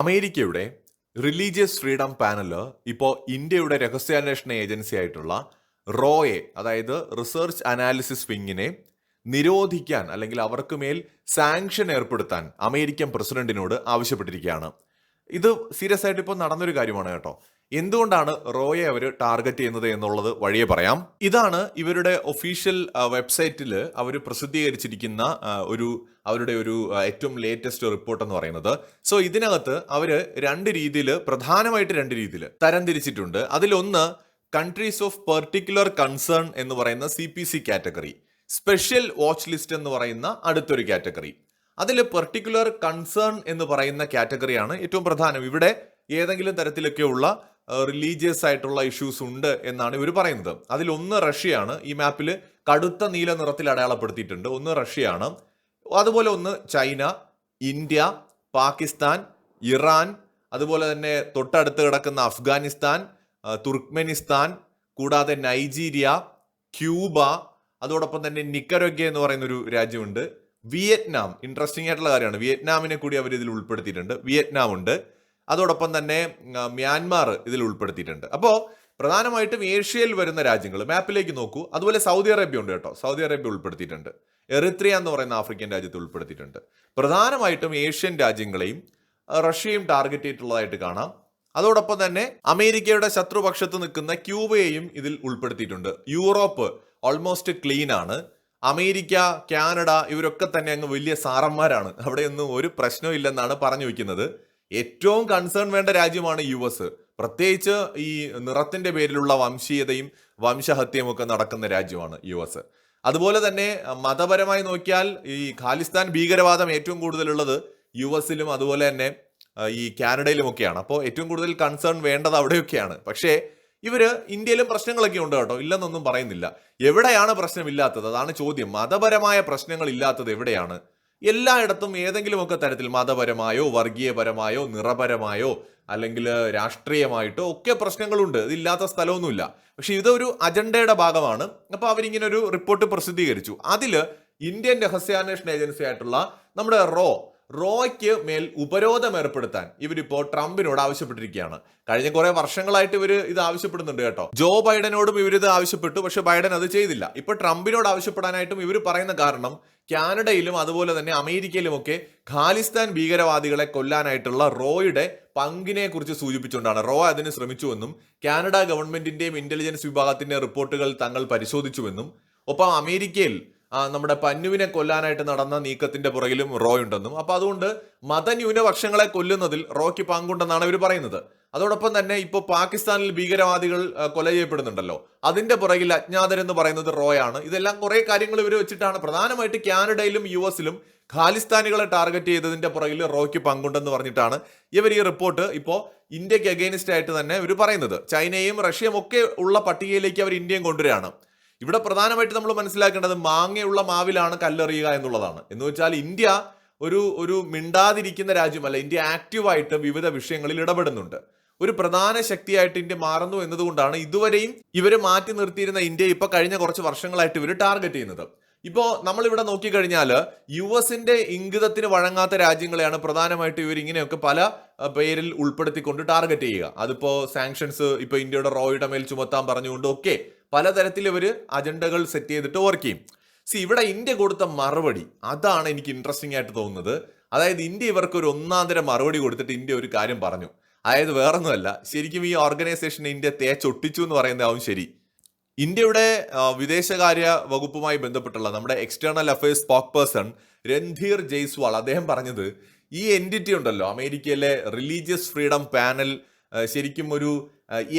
അമേരിക്കയുടെ religious freedom panel ഇപ്പോൾ ഇന്ത്യയുടെ രഹസ്യാന്വേഷണ ഏജൻസി ആയിട്ടുള്ള റോയെ അതായത് റിസർച്ച് അനാലിസിസ് വിങ്ങിനെ നിരോധിക്കാൻ അല്ലെങ്കിൽ അവർക്ക് മേൽ സാങ്ഷൻ ഏർപ്പെടുത്താൻ അമേരിക്കൻ പ്രസിഡന്റിനോട് ആവശ്യപ്പെട്ടിരിക്കുകയാണ്. ഇത് സീരിയസ് ആയിട്ട് ഇപ്പോൾ നടന്നൊരു കാര്യമാണ് കേട്ടോ. എന്തുകൊണ്ടാണ് റോയെ അവർ ടാർഗറ്റ് ചെയ്യുന്നത് എന്നുള്ളത് വഴിയെ പറയാം. ഇതാണ് ഇവരുടെ ഒഫീഷ്യൽ വെബ്സൈറ്റിൽ അവർ പ്രസിദ്ധീകരിച്ചിരിക്കുന്ന ഒരു അവരുടെ ഒരു ഏറ്റവും ലേറ്റസ്റ്റ് റിപ്പോർട്ട് എന്ന് പറയുന്നത്. സോ ഇതിനകത്ത് അവർ രണ്ട് രീതിയിൽ പ്രധാനമായിട്ട് രണ്ട് രീതിയിൽ തരംതിരിച്ചിട്ടുണ്ട്. അതിലൊന്ന് കൺട്രീസ് ഓഫ് പെർട്ടിക്കുലർ കൺസേൺ എന്ന് പറയുന്ന C P C category special watch list എന്ന് പറയുന്ന അടുത്തൊരു കാറ്റഗറി അതിൽ പെർട്ടിക്കുലർ കൺസേൺ എന്ന് പറയുന്ന കാറ്റഗറിയാണ് ഏറ്റവും പ്രധാനം. ഇവിടെ ഏതെങ്കിലും തരത്തിലൊക്കെയുള്ള റിലീജിയസ് ആയിട്ടുള്ള ഇഷ്യൂസ് ഉണ്ട് എന്നാണ് ഇവർ പറയുന്നത്. അതിലൊന്ന് റഷ്യയാണ്. ഈ മാപ്പിൽ കടുത്ത നീല നിറത്തിൽ അടയാളപ്പെടുത്തിയിട്ടുണ്ട്. ഒന്ന് റഷ്യയാണ്. അതുപോലെ ഒന്ന് ചൈന ഇന്ത്യ പാകിസ്ഥാൻ ഇറാൻ അതുപോലെ തന്നെ തൊട്ടടുത്ത് കിടക്കുന്ന അഫ്ഗാനിസ്ഥാൻ തുർക്ക്മെനിസ്ഥാൻ കൂടാതെ നൈജീരിയ ക്യൂബ അതോടൊപ്പം തന്നെ നിക്കരൊഗ്യ എന്ന് പറയുന്ന ഒരു രാജ്യമുണ്ട്. വിയറ്റ്നാം ഇൻട്രസ്റ്റിംഗ് ആയിട്ടുള്ള കാര്യമാണ്. വിയറ്റ്നാമിനെ കൂടി അവർ ഇതിൽ ഉൾപ്പെടുത്തിയിട്ടുണ്ട്. വിയറ്റ്നാം ഉണ്ട് അതോടൊപ്പം തന്നെ മ്യാൻമാർ ഇതിൽ ഉൾപ്പെടുത്തിയിട്ടുണ്ട്. അപ്പോൾ പ്രധാനമായിട്ടും ഏഷ്യയിൽ വരുന്ന രാജ്യങ്ങൾ മാപ്പിലേക്ക് നോക്കൂ. അതുപോലെ സൗദി അറേബ്യ ഉണ്ട് കേട്ടോ. സൗദി അറേബ്യ ഉൾപ്പെടുത്തിയിട്ടുണ്ട്. എറിത്രിയ എന്ന് പറയുന്ന ആഫ്രിക്കൻ രാജ്യത്ത് ഉൾപ്പെടുത്തിയിട്ടുണ്ട്. പ്രധാനമായിട്ടും ഏഷ്യൻ രാജ്യങ്ങളെയും റഷ്യയും ടാർഗറ്റ് ചെയ്തിട്ടുള്ളതായിട്ട് കാണാം. അതോടൊപ്പം തന്നെ അമേരിക്കയുടെ ശത്രുപക്ഷത്ത് നിൽക്കുന്ന ക്യൂബയെയും ഇതിൽ ഉൾപ്പെടുത്തിയിട്ടുണ്ട്. യൂറോപ്പ് ഓൾമോസ്റ്റ് ക്ലീൻ ആണ്. അമേരിക്ക കാനഡ ഇവരൊക്കെ തന്നെ അങ്ങ് വലിയ സാറന്മാരാണ്. അവിടെയൊന്നും ഒരു പ്രശ്നവും ഇല്ലെന്നാണ് പറഞ്ഞു വെക്കുന്നത് ഏറ്റവും കൺസേൺ വേണ്ട രാജ്യമാണ് യു എസ് പ്രത്യേകിച്ച് ഈ നിറത്തിന്റെ പേരിലുള്ള വംശീയതയും വംശഹത്യയും ഒക്കെ നടക്കുന്ന രാജ്യമാണ് യു എസ് അതുപോലെ തന്നെ മതപരമായി നോക്കിയാൽ ഈ ഖാലിസ്ഥാൻ ഭീകരവാദം ഏറ്റവും കൂടുതലുള്ളത് യു എസിലും അതുപോലെ തന്നെ ഈ കാനഡയിലുമൊക്കെയാണ്. അപ്പോൾ ഏറ്റവും കൂടുതൽ കൺസേൺ വേണ്ടത് അവിടെയൊക്കെയാണ്. പക്ഷേ ഇവർ ഇന്ത്യയിലും പ്രശ്നങ്ങളൊക്കെ ഉണ്ട് കേട്ടോ. ഇല്ലെന്നൊന്നും പറയുന്നില്ല. എവിടെയാണ് പ്രശ്നമില്ലാത്തത്? അതാണ് ചോദ്യം. മതപരമായ പ്രശ്നങ്ങൾ ഇല്ലാത്തത് എവിടെയാണ്? എല്ലായിടത്തും ഏതെങ്കിലുമൊക്കെ തരത്തിൽ മതപരമായോ വർഗീയപരമായോ നിറപരമായോ അല്ലെങ്കിൽ രാഷ്ട്രീയമായിട്ടോ ഒക്കെ പ്രശ്നങ്ങളുണ്ട്. ഇതില്ലാത്ത സ്ഥലമൊന്നുമില്ല. പക്ഷെ ഇതൊരു അജണ്ടയുടെ ഭാഗമാണ്. അപ്പോൾ അവരിങ്ങനെ ഒരു റിപ്പോർട്ട് പ്രസിദ്ധീകരിച്ചു. അതിൽ ഇന്ത്യൻ രഹസ്യാന്വേഷണ ഏജൻസി ആയിട്ടുള്ള നമ്മുടെ റോ റോയ്ക്ക് മേൽ ഉപരോധം ഏർപ്പെടുത്താൻ ഇവരിപ്പോ ട്രംപിനോട് ആവശ്യപ്പെട്ടിരിക്കുകയാണ്. കഴിഞ്ഞ കുറെ വർഷങ്ങളായിട്ട് ഇവർ ഇത് ആവശ്യപ്പെടുന്നുണ്ട് കേട്ടോ. ജോ ബൈഡനോടും ഇവർ ഇത് ആവശ്യപ്പെട്ടു പക്ഷെ ബൈഡൻ അത് ചെയ്തില്ല. ഇപ്പൊ ട്രംപിനോട് ആവശ്യപ്പെടാനായിട്ടും ഇവർ പറയുന്ന കാരണം കാനഡയിലും അതുപോലെ തന്നെ അമേരിക്കയിലുമൊക്കെ ഖാലിസ്ഥാൻ ഭീകരവാദികളെ കൊല്ലാനായിട്ടുള്ള റോയുടെ പങ്കിനെ കുറിച്ച് സൂചിപ്പിച്ചുകൊണ്ടാണ്. റോ അതിന് ശ്രമിച്ചുവെന്നും കാനഡ ഗവൺമെന്റിന്റെയും ഇന്റലിജൻസ് വിഭാഗത്തിന്റെ റിപ്പോർട്ടുകൾ തങ്ങൾ പരിശോധിച്ചുവെന്നും ഒപ്പം അമേരിക്കയിൽ നമ്മുടെ പന്നുവിനെ കൊല്ലാനായിട്ട് നടന്ന നീക്കത്തിന്റെ പുറകിലും റോ ഉണ്ടെന്നും. അപ്പൊ അതുകൊണ്ട് മതന്യൂനപക്ഷങ്ങളെ കൊല്ലുന്നതിൽ റോയ്ക്ക് പങ്കുണ്ടെന്നാണ് ഇവർ പറയുന്നത്. അതോടൊപ്പം തന്നെ ഇപ്പോൾ പാകിസ്ഥാനിൽ ഭീകരവാദികൾ കൊല ചെയ്യപ്പെടുന്നുണ്ടല്ലോ. അതിന്റെ പുറകിൽ അജ്ഞാതരെന്ന് പറയുന്നത് റോയാണ് ഇതെല്ലാം കുറെ കാര്യങ്ങൾ ഇവർ വെച്ചിട്ടാണ്. പ്രധാനമായിട്ട് കാനഡയിലും യു എസിലും ഖാലിസ്ഥാനികളെ ടാർഗറ്റ് ചെയ്തതിന്റെ പുറകിൽ റോയ്ക്ക് പങ്കുണ്ടെന്ന് പറഞ്ഞിട്ടാണ് ഇവർ ഈ റിപ്പോർട്ട് ഇപ്പോൾ ഇന്ത്യയ്ക്ക് അഗെയിൻസ്റ്റ് ആയിട്ട് തന്നെ ഇവർ പറയുന്നത്. ചൈനയും റഷ്യയും ഒക്കെ ഉള്ള പട്ടികയിലേക്ക് അവർ ഇന്ത്യയും കൊണ്ടുവരികയാണ്. ഇവിടെ പ്രധാനമായിട്ട് നമ്മൾ മനസ്സിലാക്കേണ്ടത് മാങ്ങയുള്ള മാവിലാണ് കല്ലെറിയുക എന്നുള്ളതാണ്. എന്ന് വെച്ചാൽ ഇന്ത്യ ഒരു ഒരു മിണ്ടാതിരിക്കുന്ന രാജ്യമല്ല. ഇന്ത്യ ആക്റ്റീവായിട്ട് വിവിധ വിഷയങ്ങളിൽ ഇടപെടുന്നുണ്ട്. ഒരു പ്രധാന ശക്തിയായിട്ട് ഇന്ത്യ മാറുന്നു എന്നതുകൊണ്ടാണ് ഇതുവരെയും ഇവർ മാറ്റി നിർത്തിയിരുന്ന ഇന്ത്യ ഇപ്പൊ കഴിഞ്ഞ കുറച്ച് വർഷങ്ങളായിട്ട് ഇവർ ടാർഗറ്റ് ചെയ്യുന്നത്. ഇപ്പോ നമ്മളിവിടെ നോക്കിക്കഴിഞ്ഞാൽ യു എസിന്റെ ഇംഗിതത്തിന് വഴങ്ങാത്ത രാജ്യങ്ങളെയാണ് പ്രധാനമായിട്ട് ഇവർ ഇങ്ങനെയൊക്കെ പല പേരിൽ ഉൾപ്പെടുത്തിക്കൊണ്ട് ടാർഗറ്റ് ചെയ്യുക. അതിപ്പോ സാങ്ഷൻസ് ഇപ്പൊ ഇന്ത്യയുടെ റോയുടെ മേൽ ചുമത്താൻ പറഞ്ഞുകൊണ്ട് ഒക്കെ പലതരത്തിൽ ഇവർ അജണ്ടകൾ സെറ്റ് ചെയ്തിട്ട് വർക്ക് ചെയ്യും. സി ഇവിടെ ഇന്ത്യ കൊടുത്ത മറുപടി അതാണ് എനിക്ക് ഇൻട്രസ്റ്റിംഗ് ആയിട്ട് തോന്നുന്നത്. അതായത് ഇന്ത്യ ഇവർക്ക് ഒരു ഒന്നാന്തരം മറുപടി കൊടുത്തിട്ട് ഇന്ത്യ ഒരു കാര്യം പറഞ്ഞു. അതായത് വേറൊന്നുമല്ല ശരിക്കും ഈ ഓർഗനൈസേഷൻ ഇന്ത്യ തേച്ചൊട്ടിച്ചു എന്ന് പറയുന്നതാവും ശരി. ഇന്ത്യയുടെ വിദേശകാര്യ വകുപ്പുമായി ബന്ധപ്പെട്ടുള്ള നമ്മുടെ external affairs spokesperson Randhir Jaiswal അദ്ദേഹം പറഞ്ഞത് ഈ എന്റിറ്റി ഉണ്ടല്ലോ അമേരിക്കയിലെ റിലീജിയസ് ഫ്രീഡം പാനൽ ശരിക്കും ഒരു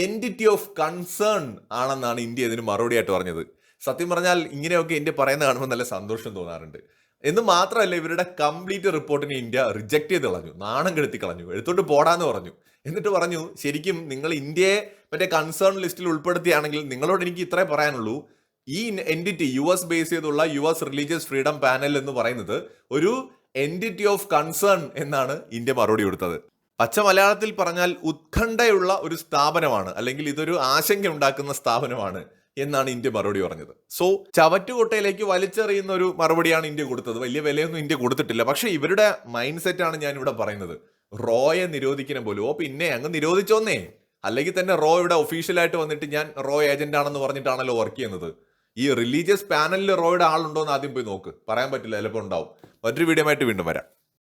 എന്റിറ്റി ഓഫ് കൺസേൺ ആണെന്നാണ് ഇന്ത്യ ഇതിന് മറുപടിയായിട്ട് പറഞ്ഞത്. സത്യം പറഞ്ഞാൽ ഇങ്ങനെയൊക്കെ ഇന്ത്യ പറയുന്ന കാണുമ്പോൾ നല്ല സന്തോഷം തോന്നാറുണ്ട്. എന്ന് മാത്രമല്ല ഇവരുടെ കംപ്ലീറ്റ് റിപ്പോർട്ടിനെ ഇന്ത്യ റിജക്ട് ചെയ്ത് കളഞ്ഞു. നാണം കെടുത്തി കളഞ്ഞു. എടുത്തോട്ട് പോടാന്ന് പറഞ്ഞു. എന്നിട്ട് പറഞ്ഞു ശരിക്കും നിങ്ങൾ ഇന്ത്യയെ മറ്റേ കൺസേൺ ലിസ്റ്റിൽ ഉൾപ്പെടുത്തിയാണെങ്കിൽ നിങ്ങളോട് എനിക്ക് ഇത്രേ പറയാനുള്ളൂ. ഈ എന്റിറ്റി യു എസ് ബേസ് ചെയ്തുള്ള U S religious freedom panel എന്ന് പറയുന്നത് ഒരു എന്റിറ്റി ഓഫ് കൺസേൺ എന്നാണ് ഇന്ത്യ മറുപടി കൊടുത്തത്. പച്ച മലയാളത്തിൽ പറഞ്ഞാൽ ഉത്കണ്ഠയുള്ള ഒരു സ്ഥാപനമാണ്. അല്ലെങ്കിൽ ഇതൊരു ആശങ്ക ഉണ്ടാക്കുന്ന സ്ഥാപനമാണ്. എന്നാണ് ഇന്ത്യ മറുപടി പറഞ്ഞത്. സോ ചവറ്റുകൊട്ടയിലേക്ക് വലിച്ചെറിയുന്ന ഒരു മറുപടിയാണ് ഇന്ത്യ കൊടുത്തത്. വലിയ വിലയൊന്നും ഇന്ത്യ കൊടുത്തിട്ടില്ല. പക്ഷേ ഇവരുടെ മൈൻഡ് സെറ്റാണ് ഞാൻ ഇവിടെ പറയുന്നത്. റോയെ നിരോധിക്കണം പോലും. ഓ പിന്നെ അങ്ങ് നിരോധിച്ചോന്നേ. അല്ലെങ്കിൽ തന്നെ റോ ഇവിടെ ഒഫീഷ്യലായിട്ട് വന്നിട്ട് ഞാൻ റോ ഏജന്റ് ആണെന്ന് പറഞ്ഞിട്ടാണല്ലോ വർക്ക് ചെയ്യുന്നത്. ഈ റിലീജിയസ് പാനലിൽ റോയുടെ ആളുണ്ടോ എന്ന് ആദ്യം പോയി നോക്ക്. പറയാൻ പറ്റില്ല ചിലപ്പോൾ ഉണ്ടാവും. മറ്റൊരു വീഡിയോ ആയിട്ട് വീണ്ടും വരാം.